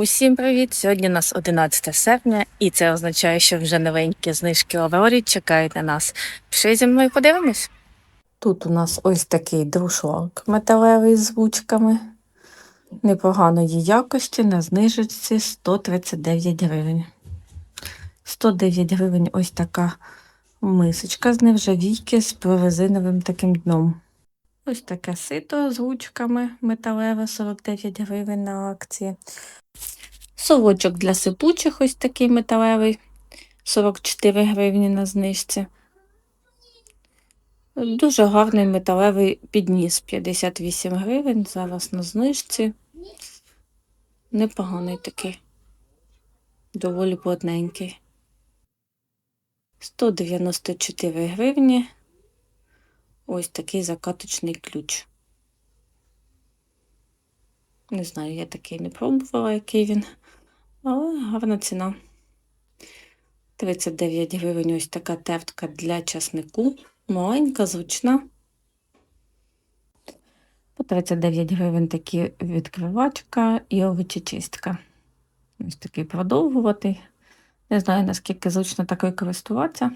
Усім привіт! Сьогодні у нас 11 серпня, і це означає, що вже новенькі знижки Аврорі чекають на нас. Пішли зі мною подивимось. Тут у нас ось такий друшлак металевий з ручками. Непоганої якості на знижці 139 гривень. 109 гривень ось така мисочка з нержавійки з прорезиновим таким дном. Ось таке сито з ручками металеве 49 гривень на акції. Совочок для сипучих ось такий металевий 44 гривні на знижці. Дуже гарний металевий підніс 58 гривень. Зараз на знижці. Непоганий такий. Доволі плотненький. 194 гривні. Ось такий закаточний ключ. Не знаю, я такий не пробувала, який він, але гарна ціна. 39 гривень ось така тертка для часнику. Маленька, зручна. По 39 гривень такі відкривачка і овочечистка. Ось такий продовгуватий. Не знаю, наскільки зручно такою користуватися.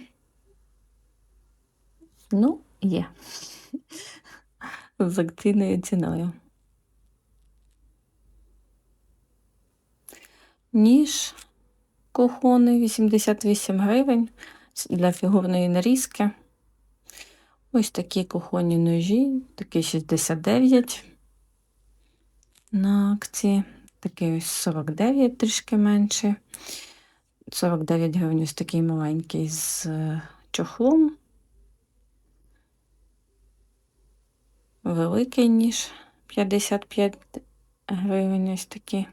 Ну, є. З акційною ціною. Ніж кухонний 88 гривень для фігурної нарізки. Ось такі кухонні ножі, такий 69 на акції. Такий ось 49 трішки менше. 49 гривень ось такий маленький з е, чохлом. Великий ніж 55 гривень ось такий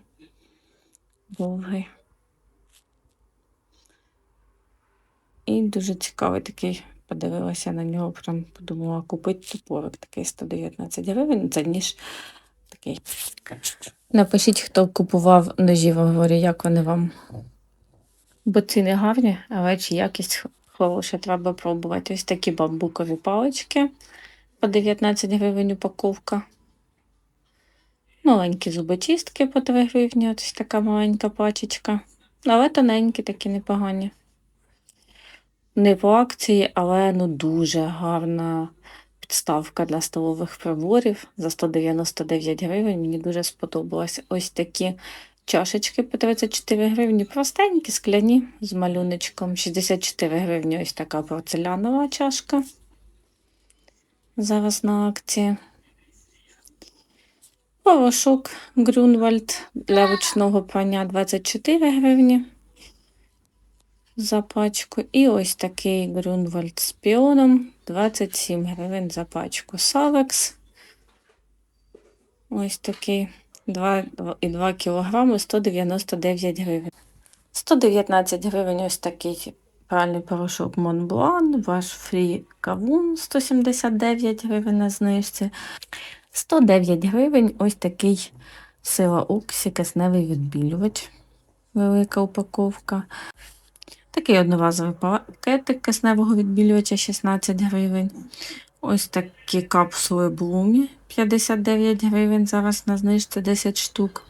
довгий. І дуже цікавий такий, подивилася на нього, прям подумала купити топорик такий 119 гривень. Це ніж такий. Напишіть, хто купував ножі в Аврорі, як вони вам. Бо ціни гарні, але чи якість хороша, треба пробувати. Ось такі бамбукові палички по 19 гривень упаковка. Маленькі зубочистки по 3 гривні, ось така маленька пачечка. Але тоненькі, такі непогані. Не по акції, але ну дуже гарна підставка для столових приборів за 199 гривень. Мені дуже сподобалось. Ось такі чашечки по 34 гривні. Простенькі, скляні з малюночком. 64 гривні ось така порцелянова чашка. Зараз на акції. Порошок Грюнвальд для ручного прання 24 гривні за пачку. І ось такий Грюнвальд з піоном 27 гривень за пачку. Савекс. Ось такий 2,2 кг 199 гривень. 119 гривень ось такий пральний порошок Монблан, ваш фрі кавун 179 гривень на знижці. 109 гривень ось такий сила Уксі кисневий відбілювач. Велика упаковка. Такий одноразовий пакетик кисневого відбілювача 16 гривень. Ось такі капсули Блумі 59 гривень. Зараз на знижці 10 штук.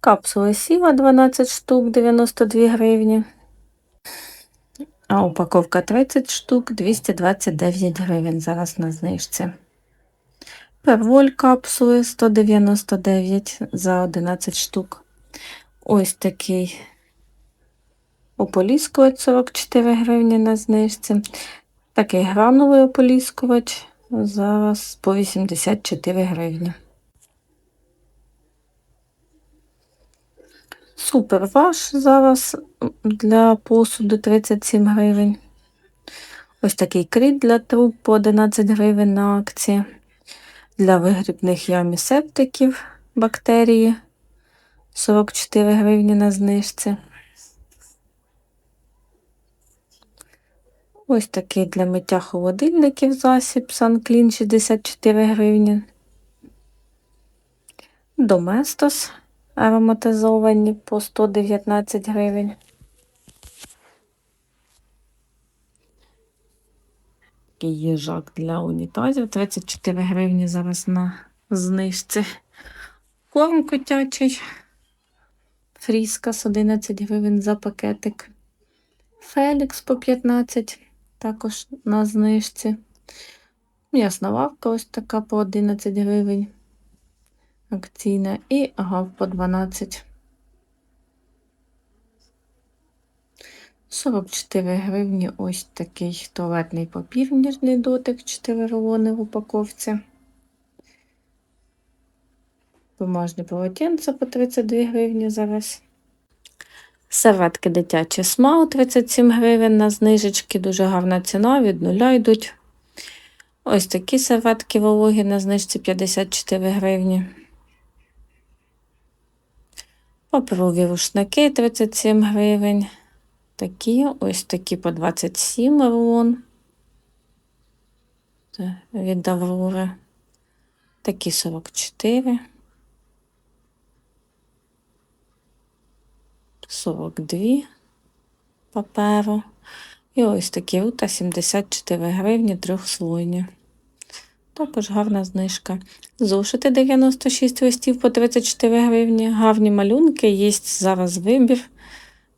Капсули Сіва 12 штук 92 гривні. А упаковка 30 штук 229 гривень. Зараз на знижці. Перволь капсули 199 за 11 штук. Ось такий ополіскувач 44 гривні на знижці. Такий грановий ополіскувач зараз по 84 гривні. Суперваш зараз для посуду 37 гривень. Ось такий кріт для труб по 11 гривень на акції. Для вигрібних ям і септиків бактерії 44 гривні на знижці. Ось такий для миття холодильників засіб Санклін 64 гривні. Доместос ароматизовані по 119 гривень. Такий їжак для унітазів 34 гривні зараз на знижці. Корм котячий Фріскас 11 гривень за пакетик. Фелікс по 15, також на знижці. М'ясна лавка ось така по 11 гривень. Акційна і гав по 12. 44 гривні ось такий туалетний папір, ніжний дотик, 4 рулони в упаковці. Бумажні полотенця по 32 гривні зараз. Серветки дитячі смау 37 гривень на знижечки, дуже гарна ціна, від нуля йдуть. Ось такі серветки вологі на знижці 54 гривні. Паперові рушники 37 гривень. Такі, ось такі по 27 рулон. Це від Аврори. Такі 44. 42 паперу. І ось такі рута 74 гривні трьохслойні. Також гарна знижка. Зошити 96 листів по 34 гривні. Гарні малюнки, є зараз вибір.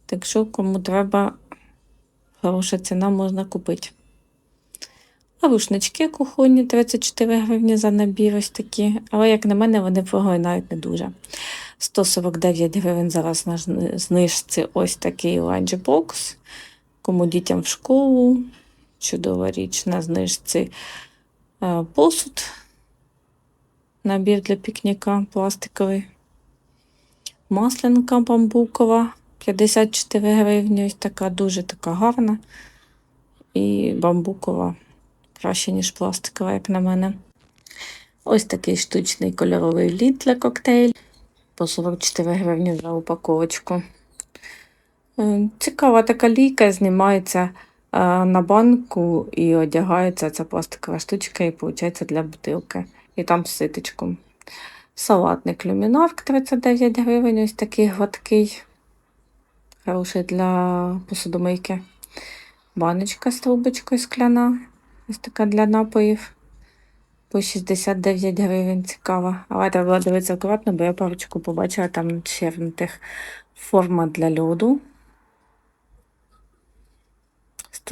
Так що, кому треба хороша ціна, можна купити. А рушнички кухонні 34 гривні за набір ось такі. Але, як на мене, вони проглядають не дуже. 149 гривень зараз на знижці ось такий ланчбокс. Кому дітям в школу. Чудова річ на знижці посуд. Набір для пікніка пластиковий. Маслянка бамбукова 54 гривні. Ось така дуже така гарна. І бамбукова краще, ніж пластикова, як на мене. Ось такий штучний кольоровий лід для коктейль по 44 гривні за упаковочку. Е, Цікава така лійка, знімається е, на банку і одягається ця пластикова штучка, і виходить для бутилки. І там з ситочком. Салатник люмінарк 39 гривень, ось такий гладкий, хороший для посудомийки. Баночка з трубочкою скляна, ось така для напоїв. По 69 гривень цікава. Але треба було дивитися акуратно, бо я парочку побачила там чернитих. Форма для льоду.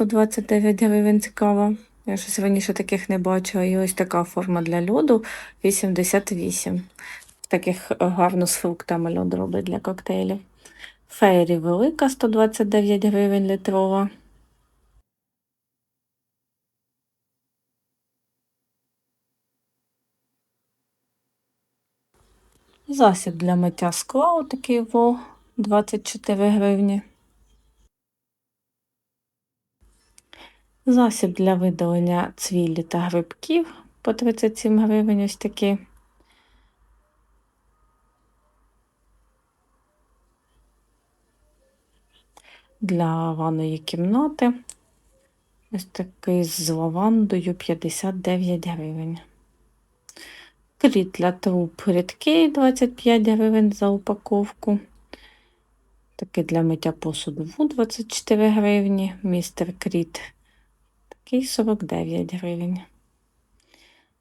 129 гривень цікава. Я щось раніше таких не бачила. І ось така форма для льоду 88. Таких е, гарно з фруктами льод роблять для коктейлів. Фейрі велика 129 гривень літрова. Засіб для миття скла, отакий во 24 гривні. Засіб для видалення цвілі та грибків по 37 гривень ось такі. Для ванної кімнати ось такий з лавандою 59 гривень. Кріт для труб рідкий 25 гривень за упаковку. Такий для миття посуду ву 24 гривні. Містер Кріт такий 49 гривень.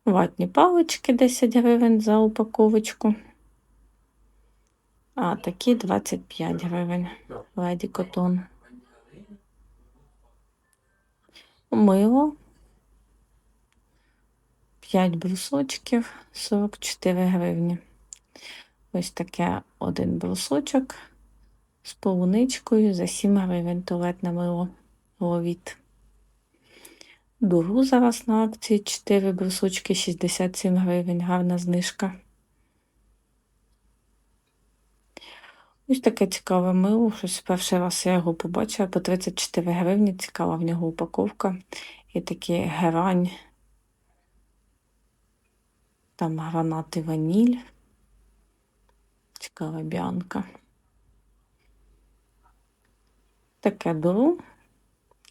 Ватні палички 10 гривень за упаковочку. А такі 25 гривень. Леді котон. Мило 5 брусочків 44 гривні. Ось таке один брусочок з полуничкою за 7 гривень туалетне мило ловіт. Дуру зараз на акції 4 брусочки 67 гривень, гарна знижка. Ось таке цікаве мило, щось перший раз я його побачила по 34 гривні, цікава в нього упаковка. І такі герань там гранати ваніль. Цікава бянка. Таке дуру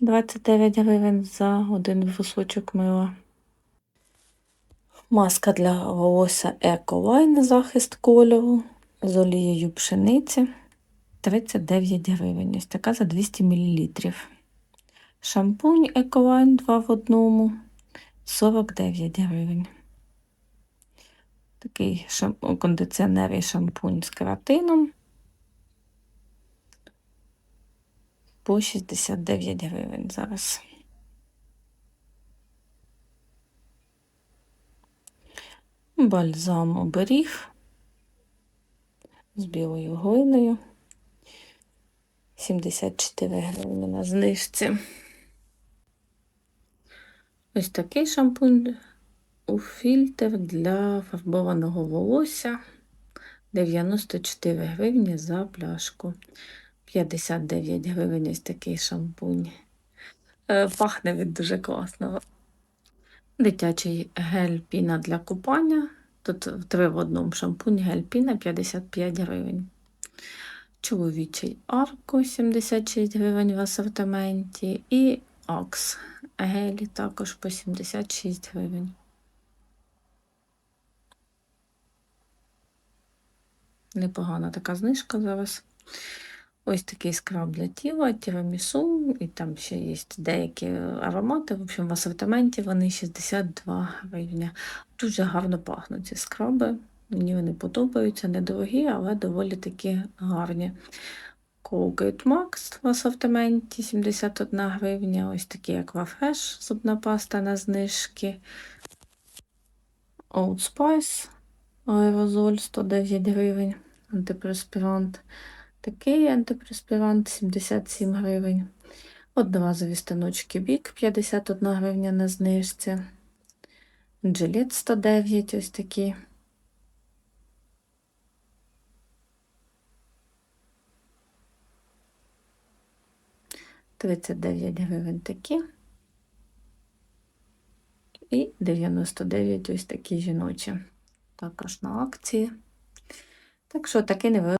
29 гривень за один брусочок мила. Маска для волосся Ecoline захист кольору з олією пшениці 39 гривень. Ось така за 200 мл. Шампунь Ecoline 2 в одному 49 гривень. Такий кондиціонер і шампунь з кератином по 69 гривень зараз. Бальзам оберіг з білою глиною. 74 гривні на знижці. Ось такий шампунь у фільтр для фарбованого волосся. 94 гривні за пляшку. 59 гривень ось такий шампунь. Е, Пахне він дуже класно. Дитячий гель піна для купання. Тут три в одному шампунь гель піна 55 гривень. Чоловічий арко 76 гривень в асортименті. І Акс гелі також по 76 гривень. Непогана така знижка зараз. Ось такий скраб для тіла, тірамісу, і там ще є деякі аромати. В общем, в асортименті вони 62 гривня. Дуже гарно пахнуть ці скраби. Мені вони подобаються, недорогі, але доволі такі гарні. Colgate Max в асортименті 71 гривня. Ось такий Aquafresh зубна паста на знижки. Old Spice аерозоль 109 гривень. Антипреспірант. Такий антипреспірант 77 гривень. Одноразові станочки бік 51 гривня на знижці. Джилет 109 ось такі. Тридцять дев'ять гривень такі. І 99 ось такі жіночі. Також на акції. Так що таки невеликий.